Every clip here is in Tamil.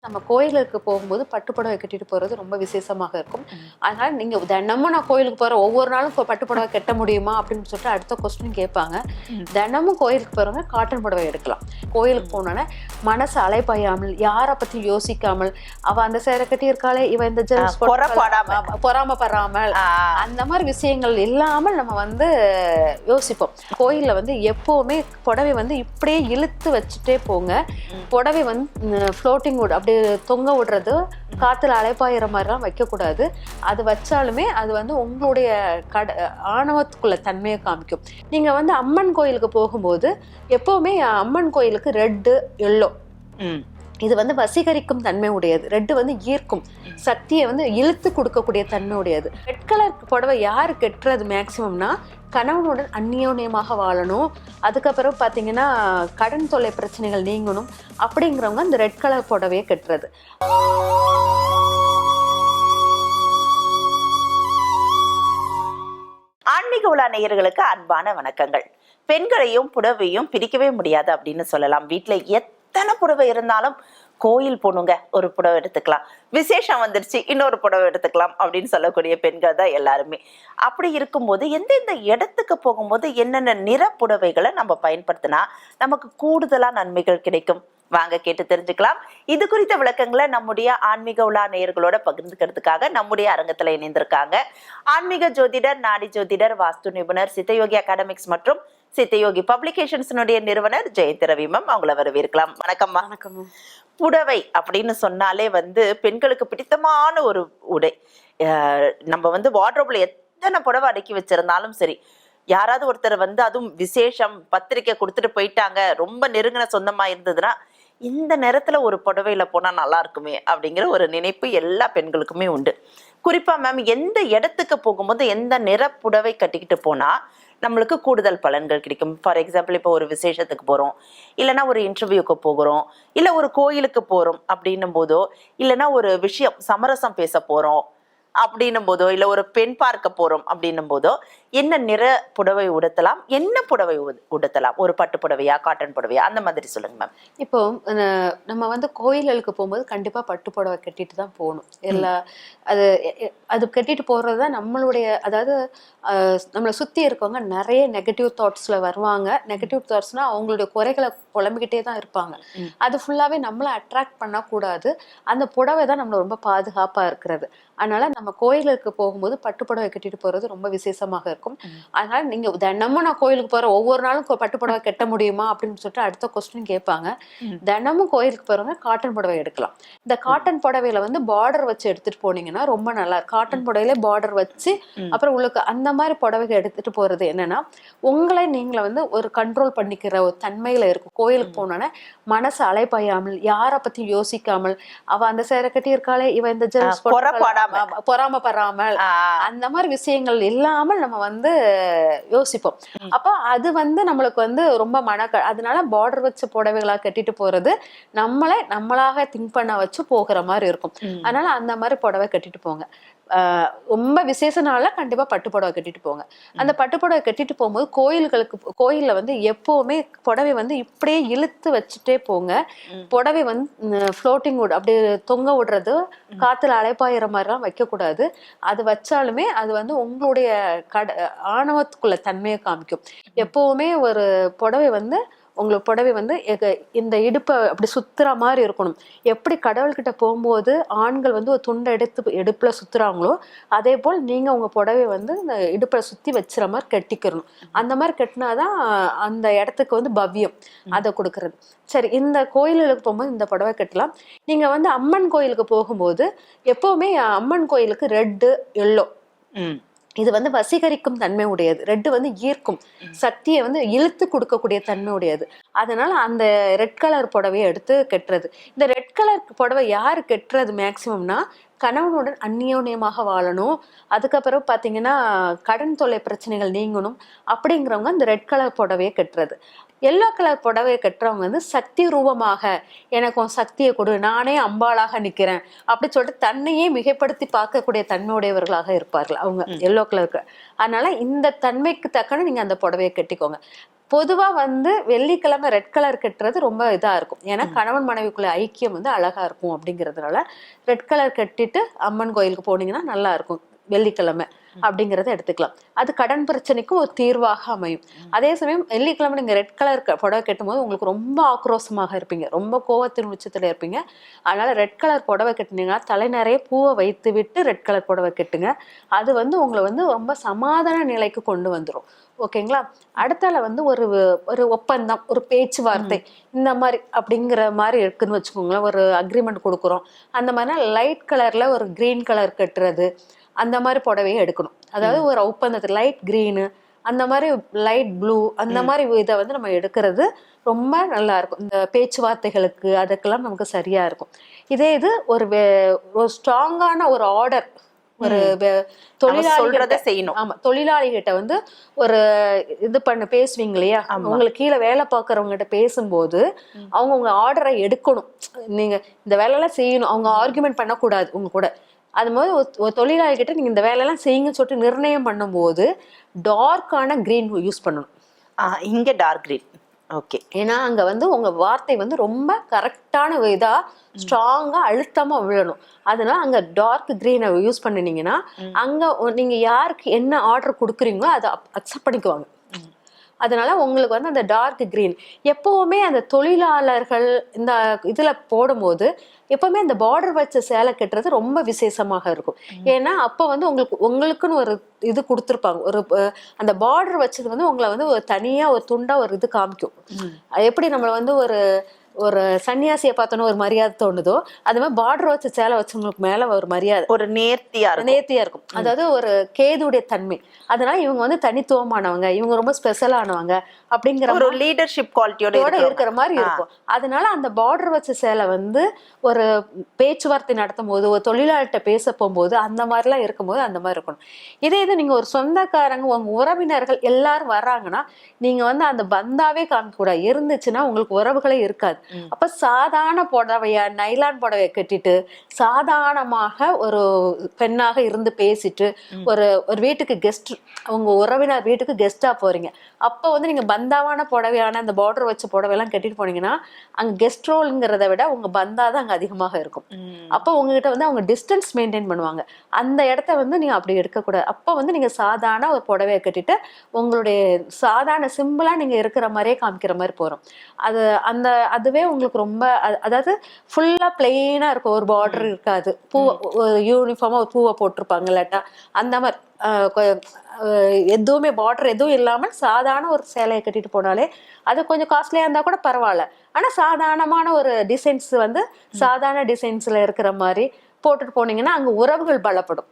நம்ம கோயிலுக்கு போகும்போது பட்டு புடவை கட்டிட்டு போறது ரொம்ப விசேஷமாக இருக்கும். அதனால நீங்க தினமும் நான் கோயிலுக்கு போறேன் ஒவ்வொரு நாளும் கொ- பட்டு புடவை கட்ட முடியுமா அப்படின்னு சொல்லிட்டு அடுத்த கொஸ்டின் கேட்பாங்க. தினமும் கோயிலுக்கு போறவங்க காட்டன் புடவை எடுக்கலாம். கோயிலுக்கு போனோன்னே மனசு அலைப்பாயாமல் யாரை பத்தி யோசிக்காமல் அவ அந்த சேரை கட்டி இருக்காளே இவ இந்த பொறாப்படாம. பொறாமப்படாமல். அந்த மாதிரி விஷயங்கள் இல்லாமல் நம்ம வந்து யோசிப்போம். கோயில்ல வந்து எப்பவுமே புடவை வந்து இப்படியே இழுத்து வச்சுட்டே போங்க. புடவை வந்து ஃப்ளோட்டிங் விட அப்படி தொங்க விடுறது காற்றுல அலைப்பாயிற மாதிரிலாம் வைக்கக்கூடாது. அது வச்சாலுமே அது வந்து உங்களுடைய கட ஆணவத்துக்குள்ள தன்மையை காமிக்கும். நீங்கள் வந்து அம்மன் கோயிலுக்கு போகும்போது எப்போவுமே அம்மன் கோயிலுக்கு ரெட்டு எல்லோ இது வந்து வசீகரிக்கும் தன்மை உடையது. ரெட்டு வந்து ஈர்க்கும். சக்தியை வந்து இழுத்து கொடுக்கக்கூடிய தன்மை உடையது. ரெட் கலர் புடவை யார் கெட்டுறது மேக்சிமம்னா கணவனுடன் அந்நியோன்யமாக வாழணும். அதுக்கப்புறம் பார்த்தீங்கன்னா கடன் தொல்லை பிரச்சனைகள் நீங்கணும். அப்படிங்கிறவங்க இந்த ரெட் கலர் புடவையை கெட்டுறது. ஆன்மீக உலா நேயர்களுக்கு அன்பான வணக்கங்கள். பெண்களையும் புடவையும் பிரிக்கவே முடியாது அப்படின்னு சொல்லலாம். வீட்டில் எத் எத்தனை புடவை இருந்தாலும் கோயில் போகணுங்க ஒரு புடவை எடுத்துக்கலாம். விசேஷம் வந்துருச்சு இன்னொரு புடவை எடுத்துக்கலாம் அப்படின்னு சொல்லக்கூடிய பெண்கள் தான் எல்லாருமே. அப்படி இருக்கும்போது எந்தெந்த இடத்துக்கு போகும்போது என்னென்ன நிற புடவைகளை நம்ம பயன்படுத்தினா நமக்கு கூடுதலா நன்மைகள் கிடைக்கும்? வாங்க கேட்டு தெரிஞ்சுக்கலாம். இது குறித்த விளக்கங்களை நம்முடைய ஆன்மீக உலா நேயர்களோட பகிர்ந்துக்கிறதுக்காக நம்முடைய அரங்கத்துல இணைந்திருக்காங்க. ஆன்மீக ஜோதிடர் நாடி ஜோதிடர் வாஸ்து நிபுணர் சித்தயோகி அகாடமிக்ஸ் மற்றும் சித்தயோகி பப்ளிகேஷன்ஸினுடைய நிறுவனர் ஜெயந்த் ரவிமம் அவங்கள வரவேற்கலாம். வணக்கம்மா வணக்கம் புடவை அப்படின்னு சொன்னாலே வந்து பெண்களுக்கு பிடித்தமான ஒரு உடை. நம்ம வந்து வார்ட்ரோப்ல எத்தனை புடவை அடக்கி வச்சிருந்தாலும் சரி யாராவது ஒருத்தர் வந்து அதுவும் விசேஷம் பத்திரிக்கை கொடுத்துட்டு போயிட்டாங்க ரொம்ப நெருங்கின சொந்தமா இருந்ததுன்னா இந்த நேரத்துல ஒரு புடவையில போனா நல்லா இருக்குமே அப்படிங்கிற ஒரு நினைப்பு எல்லா பெண்களுக்குமே உண்டு. குறிப்பா மேம் எந்த இடத்துக்கு போகும்போது எந்த நிற புடவை கட்டிக்கிட்டு போனா நம்மளுக்கு கூடுதல் பலன்கள் கிடைக்கும். ஃபார் எக்ஸாம்பிள் இப்போ ஒரு விசேஷத்துக்கு போகிறோம் இல்லைனா ஒரு இன்டர்வியூக்கு போகிறோம். இல்லை ஒரு கோயிலுக்கு போகிறோம் அப்படின்னும் போதோ இல்லைனா ஒரு விஷயம் சமரசம் பேச போகிறோம் அப்படின்னும் போதோ இல்லை ஒரு பெண் பார்க்க போகிறோம் அப்படின்னும் போதோ என்ன நிற புடவை உடுத்தலாம்? என்ன புடவை உடு- உடுத்தலாம்? ஒரு பட்டு புடவையா காட்டன் புடவையா? அந்த மாதிரி சொல்லுங்க மேம் இப்போ நம்ம வந்து கோயில்களுக்கு போகும்போது கண்டிப்பா பட்டு புடவை கட்டிட்டு தான் போகணும். எல்லா அது அது கட்டிட்டு போறது தான் நம்மளுடைய அதாவது நம்மளை சுத்தி இருக்கவங்க நிறைய நெகட்டிவ் தாட்ஸ்ல வருவாங்க. நெகட்டிவ் தாட்ஸ்னா அவங்களுடைய குறைகளை புலம்பிக்கிட்டே தான் இருப்பாங்க. அது ஃபுல்லாவே நம்மள அட்ராக்ட் பண்ணக்கூடாது. அந்த புடவை தான் நம்மள ரொம்ப பாதுகாப்பா இருக்கிறது. அதனால நம்ம கோயிலுக்கு போகும்போது பட்டு புடவை கட்டிட்டு போறது ரொம்ப விசேஷமாக இருக்கும் ம். அதனால நீங்க தினமும் நான் கோயிலுக்கு போறேன். ஒவ்வொரு நாளும் பட்டு புடவை கட்ட முடியுமா அப்படின்னு சொல்லிட்டு அடுத்த கொஸ்டின் கேட்பாங்க. தினமும் கோயிலுக்கு போறவங்க காட்டன் புடவை எடுக்கலாம். இந்த காட்டன் புடவையில வந்து பார்டர் வச்சு எடுத்துட்டு போனீங்கன்னா ரொம்ப நல்லா இருக்கும். காட்டன் புடவையில பார்டர் வச்சு. அப்புறம் உங்களுக்கு அந்த மாதிரி புடவைகள் எடுத்துட்டு போறது என்னன்னா உங்களை நீங்கள வந்து ஒரு கண்ட்ரோல் பண்ணிக்கிற ஒரு தன்மையில இருக்கும். கோயிலுக்கு போனோன்னே மனசு அலைப்பாயாமல் யாரை பத்தி யோசிக்காமல் அவ அந்த சேரை கட்டி இருக்காளே இவ இந்த. பொறாமப்படாமல் ஆஹ் அந்த மாதிரி விஷயங்கள் இல்லாமல் நம்ம வந்து யோசிப்போம். அப்போ அது வந்து நம்மளுக்கு வந்து ரொம்ப மனக்க அதனால பார்டர் வச்ச புடவைகளா கட்டிட்டு போறது நம்மளை நம்மளாக திங்க் பண்ண வச்சு போகிற மாதிரி இருக்கும். அதனால அந்த மாதிரி புடவை கட்டிட்டு போங்க ரொம்ப விசேஷ நாள்ல கண்டிப்பா பட்டு புடவை கட்டிட்டு போங்க. அந்த பட்டு புடவை கட்டிட்டு போகும்போது கோயில்களுக்கு கோயில்ல வந்து எப்பவுமே புடவை வந்து இப்படியே இழுத்து வச்சுட்டே போங்க. புடவை வந்து ஃப்ளோட்டிங் விட அப்படியே தொங்க விடுறது காத்துல அலைப்பாயிற மாதிரிலாம் வைக்கக்கூடாது. அது வச்சாலுமே அது வந்து உங்களுடைய கட ஆணவத்துக்குள்ள தன்மையை காமிக்கும். எப்பவுமே ஒரு புடவை வந்து உங்களுக்கு புடவை வந்து இந்த இடுப்பை அப்படி சுத்துற மாதிரி இருக்கணும். எப்படி கடவுள்கிட்ட போகும்போது ஆண்கள் வந்து ஒரு துண்டை எடுத்து இடுப்புல சுத்துறாங்களோ அதே போல் நீங்க உங்க புடவை வந்து இந்த இடுப்புல சுத்தி வச்சுற மாதிரி கட்டிக்கிறணும் அந்த மாதிரி கட்டினாதான் அந்த இடத்துக்கு வந்து பவ்யம் அதை கொடுக்கறது. சரி இந்த கோயில்களுக்கு போகும்போது இந்த புடவை கட்டலாம். நீங்க வந்து அம்மன் கோயிலுக்கு போகும்போது எப்பவுமே அம்மன் கோயிலுக்கு ரெட்டு எல்லோ இது வந்து வசீகரிக்கும் தன்மை உடையது ரெட்டு வந்து ஈர்க்கும். சக்தியை வந்து இழுத்து கொடுக்கக்கூடிய தன்மை உடையது அதனால அந்த ரெட் கலர் புடவையை எடுத்து கட்டுறது. இந்த ரெட் கலர் புடவை யாரு கெட்டுறது மேக்சிமம்னா கணவனுடன் அந்நியோன்யமாக வாழணும். அதுக்கப்புறம் பார்த்தீங்கன்னா கடன் தொல்லை பிரச்சனைகள் நீங்கணும். அப்படிங்கிறவங்க இந்த ரெட் கலர் புடவையை கட்டுறது. எல்லோ கலர் புடவையை கட்டுறவங்க வந்து சக்தி ரூபமாக எனக்கு உன் சக்தியை கொடு நானே அம்பாளாக நிக்கிறேன். அப்படி சொல்லிட்டு தன்னையே மிகைப்படுத்தி பார்க்கக்கூடிய தன்மையுடையவர்களாக இருப்பார்கள் அவங்க எல்லோ கலருக்கு அதனால இந்த தன்மைக்கு தக்கன நீங்க அந்த புடவையை கட்டிக்கோங்க. பொதுவா வந்து வெள்ளிக்கிழமை ரெட் கலர் கட்டுறது ரொம்ப இதா இருக்கும். ஏன்னா கணவன் மனைவிக்குள்ள ஐக்கியம் வந்து அழகா இருக்கும் அப்படிங்கிறதுனால ரெட் கலர் கட்டிட்டு அம்மன் கோயிலுக்கு போனீங்கன்னா நல்லா இருக்கும் வெள்ளிக்கிழமை. அப்படிங்கறத எடுத்துக்கலாம். அது கடன் பிரச்சனைக்கும் ஒரு தீர்வாக அமையும். அதே சமயம் வெள்ளிக்கிழமை நீங்க ரெட் கலர் புடவை கட்டும்போது உங்களுக்கு ரொம்ப ஆக்ரோஷமாக இருப்பீங்க. ரொம்ப கோவத்தின் உச்சத்துல இருப்பீங்க. அதனால ரெட் கலர் புடவை கட்டினீங்கன்னா தலை நிறைய பூவை வைத்து விட்டு ரெட் கலர் புடவை கட்டுங்க. அது வந்து உங்களை வந்து ரொம்ப சமாதான நிலைக்கு கொண்டு வந்துரும். ஓகேங்களா அடுத்தால வந்து ஒரு ஒரு ஒப்பந்தம் ஒரு பேச்சுவார்த்தை இந்த மாதிரி அப்படிங்கிற மாதிரி இருக்குன்னு வச்சுக்கோங்களேன். ஒரு அக்ரிமெண்ட் கொடுக்குறோம். அந்த மாதிரினா லைட் கலர்ல ஒரு கிரீன் கலர் கட்டுறது. அந்த மாதிரி புடவையை எடுக்கணும். அதாவது ஒரு ஒப்பந்தத்து லைட் கிரீனு அந்த மாதிரி லைட் ப்ளூ அந்த மாதிரி இதை வந்து நம்ம எடுக்கிறது ரொம்ப நல்லா இருக்கும். இந்த பேச்சுவார்த்தைகளுக்கு அதுக்கெல்லாம் நமக்கு சரியா இருக்கும். இதே இது ஒரு ஒரு ஸ்ட்ராங்கான ஒரு ஆர்டர் ஒரு தொழிலாளிகிட்ட செய்யணும். ஆமா தொழிலாளிகிட்ட வந்து ஒரு இது பண்ண பேசுவீங்க இல்லையா? உங்களுக்கு கீழே வேலை பார்க்கறவங்க கிட்ட பேசும்போது அவங்க உங்க ஆர்டரை எடுக்கணும். நீங்க இந்த வேலையெல்லாம் செய்யணும். அவங்க ஆர்குமெண்ட் பண்ணக்கூடாது உங்க கூட. அது மாதிரி ஒரு- ஒரு தொழிலாளி கிட்ட நீங்க இந்த வேலையெல்லாம் செய்யுங்கன்னு சொல்லிட்டு நிர்ணயம் பண்ணும்போது டார்க்கான கிரீன் யூஸ் பண்ணணும். இங்க டார்க் கிரீன் ஓகே ஏன்னா அங்க வந்து உங்க வார்த்தை வந்து ரொம்ப கரெக்டான இதா ஸ்ட்ராங்கா அழுத்தமா விழணும். அதனால அங்க டார்க் கிரீனை யூஸ் பண்ணினீங்கன்னா அங்க ஒ- நீங்க யாருக்கு என்ன ஆர்டர் கொடுக்குறீங்களோ அதை அக்செப்ட் பண்ணிக்குவாங்க. அதனால உங்களுக்கு வந்து அந்த டார்க் கிரீன் எப்பவுமே அந்த தொழிலாளர்கள் இந்த இதுல போடும்போது எப்பவுமே அந்த பார்டர் வச்ச சேலை கட்டுறது ரொம்ப விசேஷமாக இருக்கும். ஏன்னா அப்ப வந்து உங்களுக்கு உங்களுக்குன்னு ஒரு இது கொடுத்துருப்பாங்க. ஒரு அந்த பார்டர் வச்சது வந்து உங்களை வந்து ஒரு தனியா ஒரு துண்டா ஒரு இது காமிக்கும். எப்படி நம்மள வந்து ஒரு ஒரு சன்னியாசியை பார்த்தோன்னா ஒரு மரியாதை தோணுதோ அது மாதிரி பார்டர் வச்ச சேலை வச்சவங்களுக்கு மேல ஒரு மரியாதை. ஒரு நேர்த்தியா இருக்கும். நேர்த்தியா இருக்கும். அதாவது ஒரு கேதுடைய தன்மை. அதனால இவங்க வந்து தனித்துவமானவங்க இவங்க ரொம்ப ஸ்பெஷலானவங்க அப்படிங்கிற ஒரு லீடர்ஷிப் குவாலிட்டியோட. இருக்கிற மாதிரி இருக்கும். அதனால அந்த பார்டர் வச்ச சேலை வந்து ஒரு பேச்சுவார்த்தை நடத்தும் போது ஒரு தொழிலாளர்கிட்ட பேச போகும்போது அந்த மாதிரிலாம் இருக்கும்போது அந்த மாதிரி இருக்கணும். இதே இது நீங்க ஒரு சொந்தக்காரங்க உங்க உறவினர்கள் எல்லாரும் வர்றாங்கன்னா நீங்க வந்து அந்த பந்தாவே காமிக்க கூடாது இருந்துச்சுன்னா உங்களுக்கு உறவுகளே இருக்காது. அப்ப சாதாரண புடவைய நைலான் புடவைய கட்டிட்டு சாதாரணமாக ஒரு பெண்ணாக இருந்து பேசிட்டு ஒரு ஒரு வீட்டுக்கு கெஸ்ட் உங்க உறவினர் வீட்டுக்கு கெஸ்டா போறீங்க. அப்போ வந்து நீங்க பந்தாவான புடவையான அந்த பார்டர் வச்ச புடவையெல்லாம் கட்டிட்டு போனீங்கன்னா அங்க கெஸ்ட் ரோல்ங்கிறத விட உங்க பந்தா தான் அங்க அதிகமாக இருக்கும். அப்போ உங்ககிட்ட வந்து அவங்க டிஸ்டன்ஸ் மெயின்டைன் பண்ணுவாங்க. அந்த இடத்த வந்து நீங்க அப்படி எடுக்கக்கூடாது. அப்போ வந்து நீங்க சாதாரண ஒரு புடவைய கட்டிட்டு உங்களுடைய சாதாரண சிம்பிளா நீங்க இருக்கிற மாதிரியே காமிக்கிற மாதிரி போறோம். அது அந்த அதுவே உங்களுக்கு ரொம்ப அதாவது ஃபுல்லா பிளெயினா இருக்கும். ஒரு பார்டர் இருக்காது. பூ ஒரு யூனிஃபார்மா ஒரு பூவை போட்டிருப்பாங்க இல்லாட்டா. அந்த மாதிரி எதுவுமே பார்டர் எதுவும் இல்லாம சாதாரண ஒரு சேலையை கட்டிட்டு போனாலே அது கொஞ்சம் காஸ்ட்லியா இருந்தா கூட பரவாயில்ல. ஆனா சாதாரணமான ஒரு டிசைன்ஸ் வந்து சாதாரண டிசைன்ஸ்ல இருக்கிற மாதிரி போட்டுட்டு போனீங்கன்னா அங்க உறவுகள் பலப்படும்.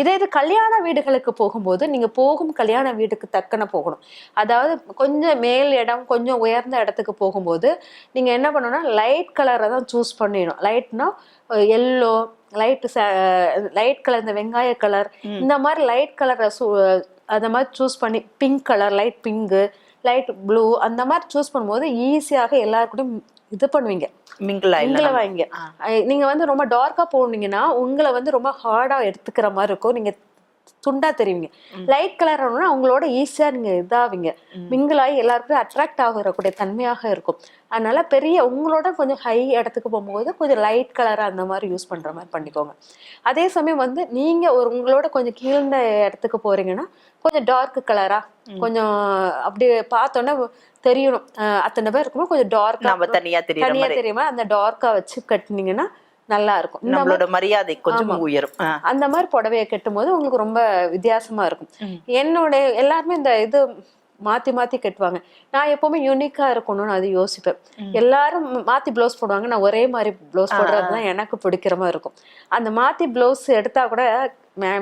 இதே இது கல்யாண வீடுகளுக்கு போகும்போது நீங்க போகும் கல்யாண வீட்டுக்கு தக்கன போகணும். அதாவது கொஞ்சம் மேல் இடம் கொஞ்சம் உயர்ந்த இடத்துக்கு போகும்போது நீங்க என்ன பண்ணணும்னா லைட் கலரை தான் சூஸ் பண்ணிடணும். லைட்னா எல்லோ லைட் லைட் கலர் இந்த வெங்காய கலர் இந்த மாதிரி லைட் கலரை அந்த மாதிரி சூஸ் பண்ணி pink colour light pink light blue அந்த மாதிரி சூஸ் பண்ணும்போது ஈஸியாக எல்லாருக்கூடயும் இது பண்ணுவீங்க. மிங்கிள் உங்களை ஆயிடலாம் வாங்க. நீங்க வந்து ரொம்ப டார்க்கா போனீங்கன்னா உங்களை வந்து ரொம்ப ஹார்டா எடுத்துக்கிற மாதிரி இருக்கும். நீங்க துண்டா தெரிவிங்க. லைட் கலர் அவங்களோட ஈஸியா நீங்க இதாவீங்க. மிங்கிளாகி எல்லாருக்கும் அட்ராக்ட் ஆகுறக்கூடிய தன்மையாக இருக்கும். அதனால பெரிய உங்களோட கொஞ்சம் ஹை இடத்துக்கு போகும்போது கொஞ்சம் லைட் கலரா அந்த மாதிரி யூஸ் பண்ற மாதிரி பண்ணிக்கோங்க. அதே சமயம் வந்து நீங்க ஒரு உங்களோட கொஞ்சம் கீழ்ந்த இடத்துக்கு போறீங்கன்னா கொஞ்சம் டார்க் கலரா கொஞ்சம் அப்படி பார்த்தோன்னே தெரியணும். அத்தனை பேர் இருக்கும்போது கொஞ்சம் டார்க்கா நம்ம தனியா தெரியுற தனியா தெரியுமா அந்த டார்க்கா வச்சு கட்டினீங்கன்னா நல்லா இருக்கும். நம்மளோட மரியாதை கொஞ்சம். உயரும். அந்த மாதிரி புடவைய கட்டும் போது உங்களுக்கு ரொம்ப வித்தியாசமா இருக்கும். என்னோட எல்லாருமே இந்த இது மாத்தி மாத்தி கட்டுவாங்க. நான் எப்பவுமே யூனிக்கா இருக்கணும்னு அது யோசிப்பேன். எல்லாரும் மாத்தி ப்ளவுஸ் போடுவாங்க. நான் ஒரே மாதிரி ப்ளவுஸ் போடுறது தான் எனக்கு பிடிக்கிற மாதிரி இருக்கும். அந்த மாத்தி ப்ளவுஸ் எடுத்தா கூட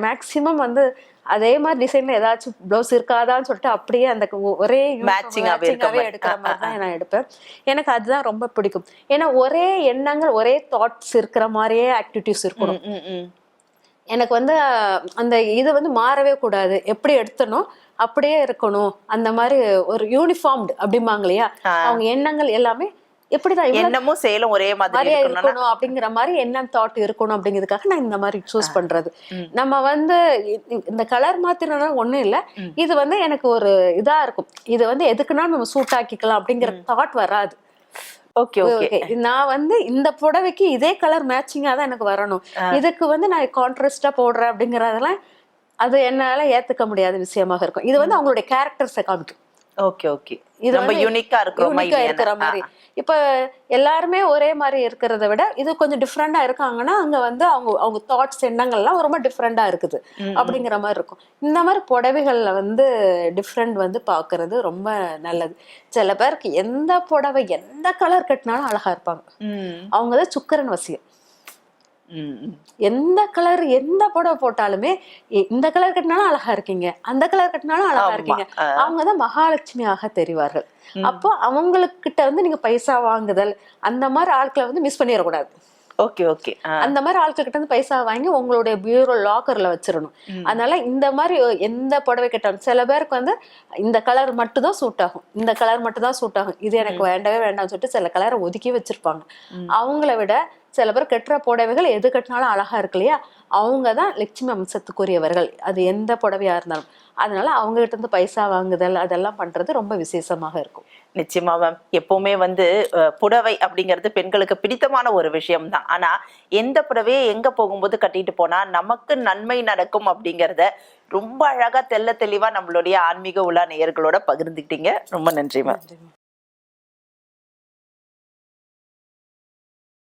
மேக்சிமம் வந்து அதே மாதிரி டிசைன்ல ஏதாச்சும் ப்ளவுஸ் இருக்காதான்னு சொல்லிட்டு அப்படியே அந்த ஒரே மாதிரி. எடுக்கிற மாதிரி தான் நான் எடுப்பேன். எனக்கு அதுதான் ரொம்ப பிடிக்கும். ஏன்னா ஒரே எண்ணங்கள் ஒரே தாட்ஸ் இருக்கிற மாதிரியே ஆக்டிவிட்டிஸ் இருக்கணும். எனக்கு வந்து அந்த இது வந்து மாறவே கூடாது. எப்படி எடுத்தனோ அப்படியே இருக்கணும். அந்த மாதிரி ஒரு யூனிஃபார்ம்டு அப்படிம்பாங்க இல்லையா? அவங்க எண்ணங்கள் எல்லாமே எப்படிதான் எண்ணமும் செயலும் ஒரே மாதிரி இருக்கணும் அப்படிங்கிற மாதிரி என்ன தாட் இருக்கணும் அப்படிங்கிறதுக்காக நான் இந்த மாதிரி சூஸ் பண்றது. நம்ம வந்து இந்த கலர் மாத்தினா ஒண்ணும் இல்ல. இது வந்து எனக்கு ஒரு இதா இருக்கும். இது வந்து எதுக்குன்னா நம்ம சூட் ஆக்கிக்கலாம் அப்படிங்கிற தாட் வராது. Okay okay. நான் வந்து இந்த புடவைக்கு இதே கலர் மேட்சிங்கா தான் எனக்கு வரணும். இதுக்கு வந்து நான் கான்ட்ராஸ்டா போடுறேன் அப்படிங்கறதெல்லாம் அது என்னால ஏத்துக்க முடியாத விஷயமாக இருக்கும். இது வந்து அவங்களுடைய கேரக்டர்ஸை காமிக்கும். Okay okay. இது வந்து யூனிக்கா இருக்கிறோமா இருக்கிற மாதிரி. இப்ப எல்லாருமே ஒரே மாதிரி இருக்கிறத விட இது கொஞ்சம் டிஃப்ரெண்டா இருக்காங்கன்னா அங்க வந்து அவங்க அவங்க தாட்ஸ் எண்ணங்கள்லாம் ரொம்ப டிஃப்ரெண்டா இருக்குது. அப்படிங்கிற மாதிரி இருக்கும். இந்த மாதிரி புடவைகள்ல வந்து டிஃப்ரெண்ட் வந்து பாக்குறது ரொம்ப நல்லது. சில பேருக்கு எந்த புடவை எந்த கலர் கட்டினாலும் அழகா இருப்பாங்க. அவங்க தான் சுக்கரன் வசியம். எந்த கலர் எந்த புடவை போட்டாலுமே இந்த கலர் கட்டினாலும் அழகா இருக்கீங்க. அந்த கலர் கட்டினாலும் அழகா. இருக்கீங்க. ஆ. அவங்க தான் மகாலட்சுமியாக தெரிவார்கள். அப்போ அவங்களுக்கிட்ட வந்து நீங்க பைசா வாங்குதல் அந்த மாதிரி ஆட்களை வந்து மிஸ் பண்ணிடக்கூடாது. Okay okay. அந்த மாதிரி ஆட்கள் கிட்ட இருந்து பைசா வாங்கி உங்களுடைய பியூரோ லாக்கர்ல வச்சிடணும். அதனால இந்த மாதிரி எந்த புடவை கேட்டாலும் சில பேருக்கு வந்து இந்த கலர் மட்டும் தான் சூட் ஆகும். இந்த கலர் மட்டும் தான் சூட் ஆகும். இது எனக்கு வேண்டவே வேண்டாம்னு சொல்லிட்டு சில கலரை ஒதுக்கி வச்சிருப்பாங்க. அவங்கள விட சில பேர் கட்டுற புடவைகள் எது கட்டினாலும் அழகா இருக்கு இல்லையா? அவங்க தான் லட்சுமி அம்சத்துக்குரியவர்கள். அது எந்த புடவையா இருந்தாலும். அதனால அவங்க கிட்ட இருந்து பைசா வாங்குதல் அதெல்லாம் பண்றது ரொம்ப விசேஷமாக இருக்கும். நிச்சயமா மேம் எப்பவுமே வந்து புடவை அப்படிங்கிறது பெண்களுக்கு பிடித்தமான ஒரு விஷயம் தான் ஆனா எந்த புடவையை எங்க போகும்போது கட்டிட்டு போனா நமக்கு நன்மை நடக்கும் அப்படிங்கறத ரொம்ப அழகா தெள்ள தெளிவா நம்மளுடைய ஆன்மீக உலா நேயர்களோட பகிர்ந்துக்கிட்டீங்க. ரொம்ப நன்றி மேம்